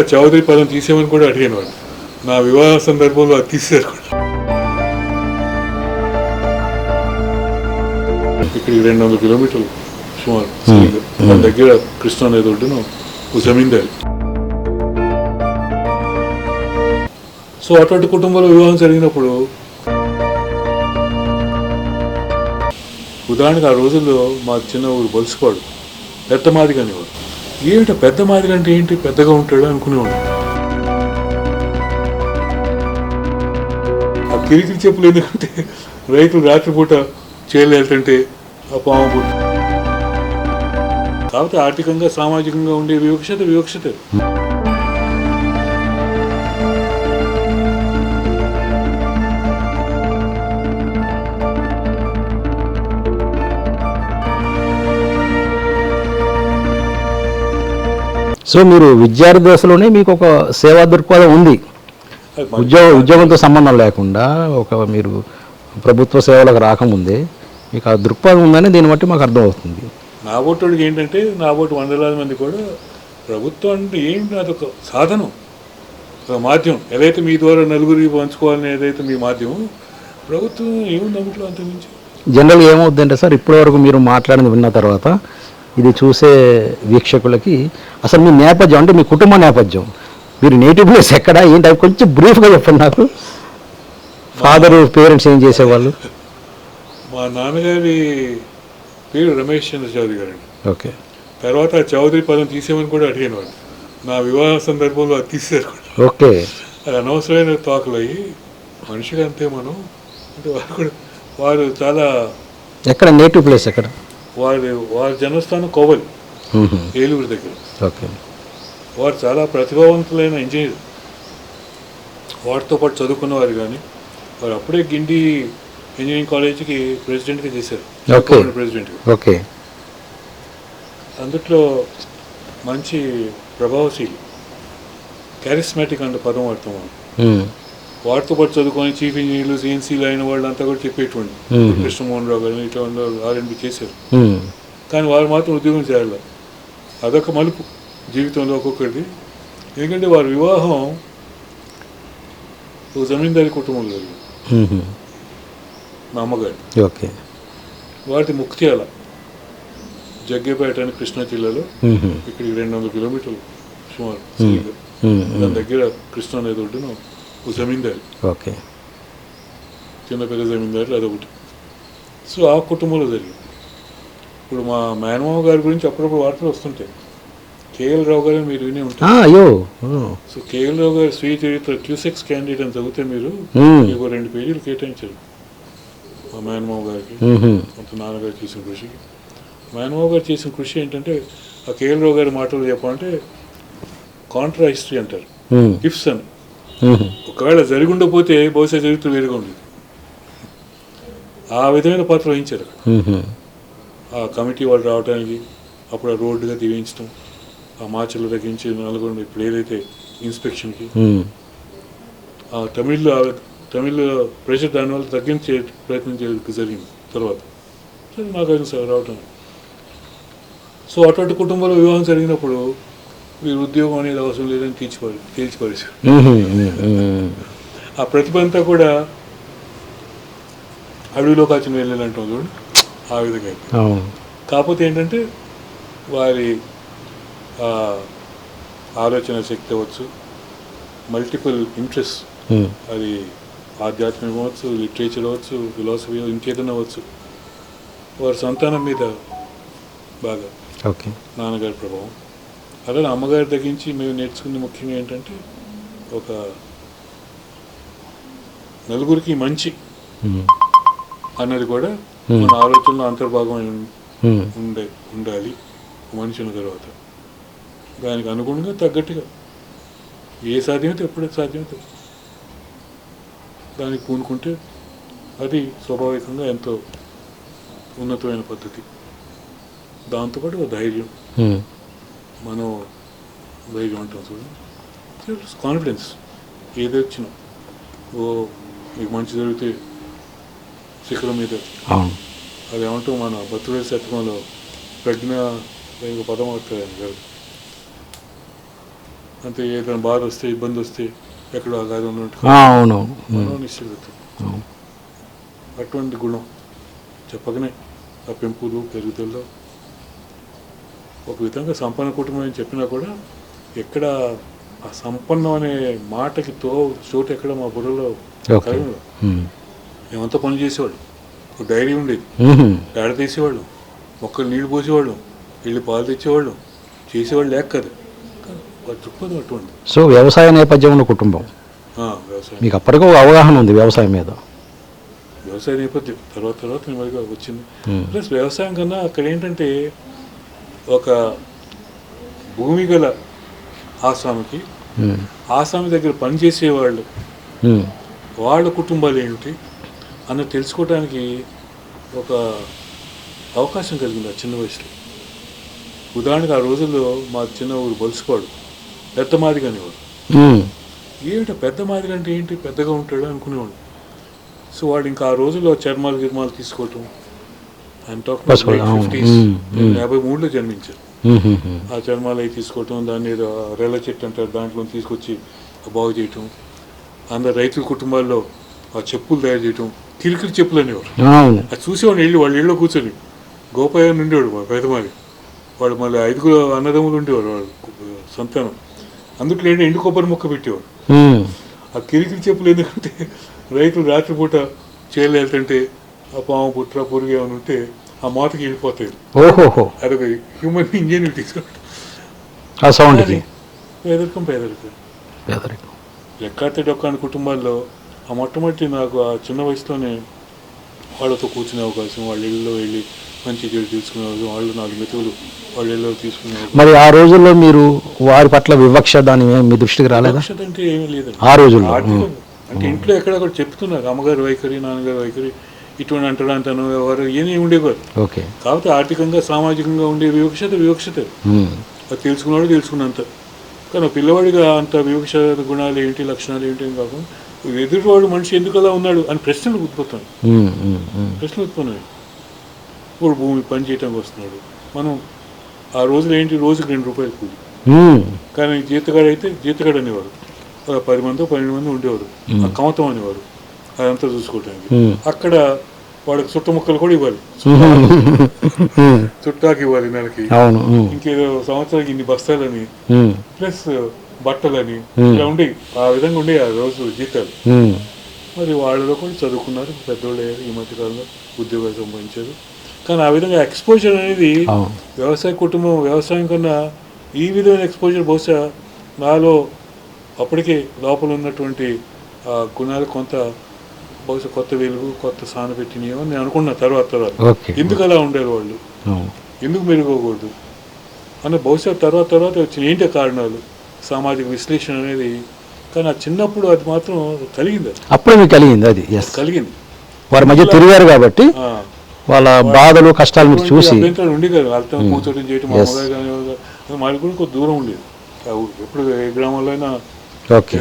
చౌదరి పదం తీసేమని కూడా అడిగాను వాళ్ళు నా వివాహ సందర్భంలో అది తీసేశారు కూడా. ఇక్కడికి రెండు వందల కిలోమీటర్లు సుమారు. మన దగ్గర కృష్ణా నది ఒడ్డున ఓ జమీందారి. సో అటువంటి కుటుంబంలో వివాహం జరిగినప్పుడు ఉదాహరణకు ఆ రోజుల్లో మా చిన్న ఊరు బొలుసుపాడు పెద్ద మాదిగ అనేవాడు ఏమిట పెద్ద మాదిరి అంటే ఏంటి? పెద్దగా ఉంటాడు అనుకునేవాడు. ఆ కిరికిరి చెప్పులు ఎందుకంటే రైతులు రాత్రిపూట చేలు వెళ్తుంటే ఆ పాము పుట్టు. కాకపోతే ఆర్థికంగా సామాజికంగా ఉండే వివక్షత వివక్షత. సో మీరు విద్యార్థి దశలోనే మీకు ఒక సేవా దృక్పథం ఉంది. ఉద్యోగ ఉద్యోగంతో సంబంధం లేకుండా ఒక మీరు ప్రభుత్వ సేవలకు రాకముందే మీకు ఆ దృక్పథం ఉందని దీన్ని బట్టి మాకు అర్థమవుతుంది. నా ఓటుడికి ఏంటంటే నా ఓటు వందలాది మంది కూడా ప్రభుత్వం అంటే ఏంటి అదొక సాధనం ఒక మాధ్యమం. ఏదైతే మీ ద్వారా నలుగురికి పంచుకోవాలని ఏదైతే మీ మాధ్యమం ప్రభుత్వం ఏముంది అందులో అంతకుమించి? జనరల్గా ఏమవుద్దంటే సార్ ఇప్పటివరకు మీరు మాట్లాడింది విన్న తర్వాత ఇది చూసే వీక్షకులకి అసలు మీ నేపథ్యం అంటే మీ కుటుంబ నేపథ్యం. మీరు నేటివ్ ప్లేస్ ఎక్కడ? ఏంటి అది కొంచెం బ్రీఫ్గా చెప్పండి నాకు. ఫాదర్ పేరెంట్స్ ఏం చేసేవాళ్ళు? మా నాన్నగారి పేరు రమేష్ చంద్ర చౌదరి గారు అండి. ఓకే. తర్వాత చౌదరి పదం తీసేమని కూడా అడిగాను వాళ్ళు నా వివాహ సందర్భంలో అది తీసేశారు కూడా. ఓకే. అది అనవసరమైన తాకులు అయ్యి మనిషిగా అంతే మనం. అంటే వారు కూడా వారు చాలా ఎక్కడ? నేటివ్ ప్లేస్ ఎక్కడ? వారి వారి జన్మస్థానం కోవలి. ఏలూరు దగ్గర. ఓకే. వారు చాలా ప్రతిభావంతులైన ఇంజనీర్. వారితో పాటు చదువుకున్న వారు కానీ వారు అప్పుడే గిండి ఇంజనీరింగ్ కాలేజీకి ప్రెసిడెంట్గా చేశారు. ప్రెసిడెంట్గా. ఓకే. అందుట్లో మంచి ప్రభావశీలి క్యారిస్మాటిక్ అంటే పదం వాడతాం వారితో పాటు చదువుకొని చీఫ్ ఇంజనీర్లు సిఎన్సీలు అయిన వాళ్ళంతా కూడా చెప్పేటువంటి. కృష్ణమోహన్ రావు గారు ఇటువంటి ఆర్ఎండ్బి చేశారు. కానీ వారు మాత్రం ఉద్యోగం చేయాలి అదొక మలుపు జీవితంలో ఒక్కొక్కరిది ఎందుకంటే వారి వివాహం ఓ జమీందారి కుటుంబంలో జరిగింది. మా అమ్మగారు ఓకే వారిది ముక్త్యాల జగ్గేపేట అని కృష్ణా జిల్లాలో. ఇక్కడికి రెండు వందల కిలోమీటర్లు సుమారు. దాని దగ్గర కృష్ణా నది ఒడ్డున ఓ జమీందారి ఓకే చిన్న పెద్ద జమీందారులు అదొకటి సో ఆ కుటుంబంలో జరిగింది ఇప్పుడు మా మేనమామ గారి గురించి అప్పుడప్పుడు వార్తలు వస్తుంటాయి కేఎల్ రావు గారు మీరు విని ఉంటారు అయ్యో సో కేఎల్ రావు గారు స్వీయ చరిత్ర క్యూసెక్స్ క్యాండిడేట్ అని చదివితే మీరు. మీకు రెండు పేజీలు కేటాయించారు మా మేనమామ గారికి. కొంత నాన్నగారు చేసిన కృషికి మేనమావ గారు చేసిన కృషి ఏంటంటే ఆ కేఎల్ రావు గారి మాటలు చెప్పాలంటే కాంట్రా హిస్టరీ అంటారు. ఇఫ్స్ అని. ఒకవేళ జరిగి ఉండకపోతే బహుశా చరిత్ర వేరుగా ఉండేది ఆ విధమైన పాత్ర వహించారు. ఆ కమిటీ వాళ్ళు రావడానికి అప్పుడు ఆ రోడ్డుగా దీవించడం ఆ మార్చిలో తగ్గించి నల్గొండ ఇప్పుడు ఏదైతే ఇన్స్పెక్షన్కి. ఆ తమిళ్ళో ఆ తమిళ్ ప్రెషర్ దానివల్ల తగ్గించే ప్రయత్నం చేయడానికి జరిగింది తర్వాత నాకు సార్ రావటం సో అటువంటి కుటుంబంలో వివాహం జరిగినప్పుడు మీరు ఉద్యోగం అనేది అవసరం లేదని తీర్చిపారు తేల్చిపారేశారు. ఆ ప్రతిభ అంతా కూడా అడవిలో కాచిన వెళ్ళాలంటాం చూడండి. ఆ విధంగా కాకపోతే ఏంటంటే వారి ఆలోచన శక్తి అవ్వచ్చు మల్టిపుల్ ఇంట్రెస్ట్. అది ఆధ్యాత్మికం అవ్వచ్చు లిటరేచర్ అవ్వచ్చు ఫిలాసఫీ ఇంకేదైనా అవ్వచ్చు. వారి సంతానం మీద బాగా ఓకే. నాన్నగారి ప్రభావం. అలాగే అమ్మగారి తగ్గించి మేము నేర్చుకునే ముఖ్యంగా ఏంటంటే ఒక నలుగురికి మంచి. అన్నది కూడా. మన ఆలోచనలో అంతర్భాగం. ఉండే ఉండాలి మనిషి ఉన్న తర్వాత దానికి అనుగుణంగా తగ్గట్టుగా ఏ సాధ్యమైతే ఎప్పుడైతే సాధ్యమైతే దానికి పూనుకుంటే అది స్వాభావికంగా ఎంతో ఉన్నతమైన పద్ధతి దాంతోపాటు ఒక ధైర్యం. మనం ధైర్యం అంటాం చూడండి కాన్ఫిడెన్స్ ఏది వచ్చినా. ఓ మీకు మంచి జరిగితే శిఖరం మీద. అది ఏమంటూ మన బతుడే శతకంలో ప్రజ్ఞ ఇంకో పదం అవుతుంది కదా అంతే ఏదైనా బాధ వస్తే ఇబ్బంది వస్తే ఎక్కడో అగాధం ఉన్నట్టు. అటువంటి గుణం చెప్పకనే ఆ పెంపులు పెరుగుదలలో ఒక విధంగా సంపన్న కుటుంబం అని చెప్పినా కూడా ఎక్కడ ఆ సంపన్నం అనే మాటకి తో చోటు ఎక్కడ మా బుర్రలో మేమంతా పని చేసేవాళ్ళు. ఒక డైరీ ఉండేది. పేడ తీసేవాళ్ళు. మొక్కలు నీళ్ళు పోసేవాళ్ళు. వెళ్ళి పాలు తెచ్చేవాళ్ళు. చేసేవాళ్ళు లేక కదా. దృక్పథం అటువంటి సో వ్యవసాయ నేపథ్యం ఉన్న కుటుంబం. వ్యవసాయం. మీకు అప్పటికే ఒక అవగాహన ఉంది వ్యవసాయం మీద. వ్యవసాయ నేపథ్యం. తర్వాత తర్వాత నెమ్మదిగా వచ్చింది. ప్లస్ వ్యవసాయం కన్నా అక్కడ ఏంటంటే ఒక భూమి గల ఆసామికి ఉమ్, ఆసామి దగ్గర పనిచేసేవాళ్ళు ఉమ్, వాళ్ళ కుటుంబాలు ఏమిటి అన్న తెలుసుకోవడానికి ఒక అవకాశం కలిగింది ఆ చిన్న వయసులో. ఉదాహరణకు ఆ రోజుల్లో మా చిన్న ఊరు బొలుసుపాడు. పెద్ద మాదిగా అనేవాడు. ఏమిటో పెద్ద మాదిరి అంటే ఏంటి? పెద్దగా ఉంటాడు అనుకునేవాడు. సో వాడు ఇంకా ఆ రోజుల్లో చర్మాలు గిర్మాలు తీసుకోవటం ఉమ్, ఉమ్. యాభై మూడులో జన్మించారు ఉమ్. ఆ చర్మాలు అవి తీసుకోవటం దాన్ని రెల్ల చెట్టు అంటారు దాంట్లో తీసుకొచ్చి బాగు చేయటం. అందరు రైతుల కుటుంబాల్లో ఆ చెప్పులు తయారు చేయటం. కిరికిరి చెప్పులు అనేవారు. అది చూసేవాడు వెళ్ళి వాళ్ళ ఇళ్ళలో కూర్చొని. గోపాయ ఉండేవాడు మా పెదమాలి వాడు మళ్ళీ ఐదుగురు అన్నదమ్ములు ఉండేవాడు వాడు సంతానం. అందుట్లో ఏంటి? ఎండు కొబ్బరి మొక్క పెట్టేవాడు ఉమ్, ఆ కిరికిరి చెప్పులు ఎందుకంటే రైతులు రాత్రిపూట వెళ్తుంటే ఆ పాము పుట్ర పురుగు ఏమైనా ఉంటే ఆ మాతకి వెళ్ళిపోతాయి. ఓహోహో. అదొక హ్యూమన్ ఇంజనీటీ ఆ సౌండ్కి పేదరికం పేదరికం. పేదరికం. లెక్కాతే డొక్కాని కుటుంబాల్లో ఆ మొట్టమొదటి నాకు ఆ చిన్న వయసులోనే వాళ్ళతో కూర్చునే అవకాశం వాళ్ళ ఇళ్ళలో వెళ్ళి మంచి చెడు తీసుకునే వాళ్ళు నాలుగు మెతుకులు వాళ్ళ ఇళ్ళలో తీసుకునే మరి ఆ రోజుల్లో మీరు వారి పట్ల వివక్ష దాని మీ దృష్టికి రాలేదా? వివక్షత అంటే ఏమీ లేదండి. ఆ రోజుల్లో. అంటే ఇంట్లో ఎక్కడక్కడ చెప్తున్నారు అమ్మగారి వైఖరి నాన్నగారి వైఖరి ఇటువంటి అంటాడు అంటాను ఎవరు ఏమీ ఉండేవారు. ఓకే. కాకపోతే ఆర్థికంగా సామాజికంగా ఉండే వివక్షత వివక్షత అది తెలుసుకున్నాడు తెలుసుకున్నంత. కానీ పిల్లవాడిగా అంత వివక్ష గుణాలు ఏంటి లక్షణాలు ఏంటి అని కాకుండా ఎదుటివాడు మనిషి ఎందుకు అలా ఉన్నాడు అని ప్రశ్నలు ఉత్పత్తి ఉమ్, ఉమ్, ఉమ్. ప్రశ్నలు ఉత్పన్నమయ్యాయి ఇప్పుడు భూమి పని చేయటానికి వస్తున్నాడు. మనం ఆ రోజులు ఏంటి? రోజుకి రెండు రూపాయలు కూలి. కానీ జీతగాడు అయితే జీతగాడు అనేవాడు. ఒక పది మంది పన్నెండు మంది ఉండేవారు ఆ కమతం అనేవారు అదంతా చూసుకోవటానికి. అక్కడ వాడికి చుట్ట ముక్కలు కూడా ఇవ్వాలి. చుట్టాకి ఇవ్వాలి నెలకి. ఇంకేదో సంవత్సరానికి ఇన్ని బస్తాలని ప్లస్ బట్టలని. ఇలా ఉండి ఆ విధంగా ఉండే ఆ రోజు జీతాలు. మరి వాళ్ళలో కూడా చదువుకున్నారు పెద్దోళ్ళు అయ్యారు ఈ మధ్యకాలంలో ఉద్యోగాలు సంపాదించారు. కానీ ఆ విధంగా ఎక్స్పోజర్ అనేది వ్యవసాయ కుటుంబం వ్యవసాయం కన్నా ఈ విధమైన ఎక్స్పోజర్ బహుశా నాలో అప్పటికే లోపల ఉన్నటువంటి గుణాలు కొంత బహుశా కొత్త వెలుగు కొత్త సాన పెట్టినాయేమో నేను అనుకున్నా తర్వాత తర్వాత. ఎందుకు అలా ఉండేది వాళ్ళు? ఎందుకు మెరుగకూడదు అని బహుశా తర్వాత తర్వాత వచ్చిన ఏంటి కారణాలు? సామాజిక విశ్లేషణ అనేది. కానీ ఆ చిన్నప్పుడు అది మాత్రం కలిగింది అప్పుడే మీకు కలిగింది అది కలిగింది. వారి మధ్య తిరిగారు కాబట్టి వాళ్ళ బాధలు కష్టాలు మీరు చూసి అభ్యంతరాలు ఉండే కదా వాళ్ళతో కూర్చోటం చేయటం మా Yes. అమ్మగారు కానీ కూడా కొంచెం దూరం ఉండేది. ఎప్పుడు ఏ గ్రామంలో అయినా ఓకే.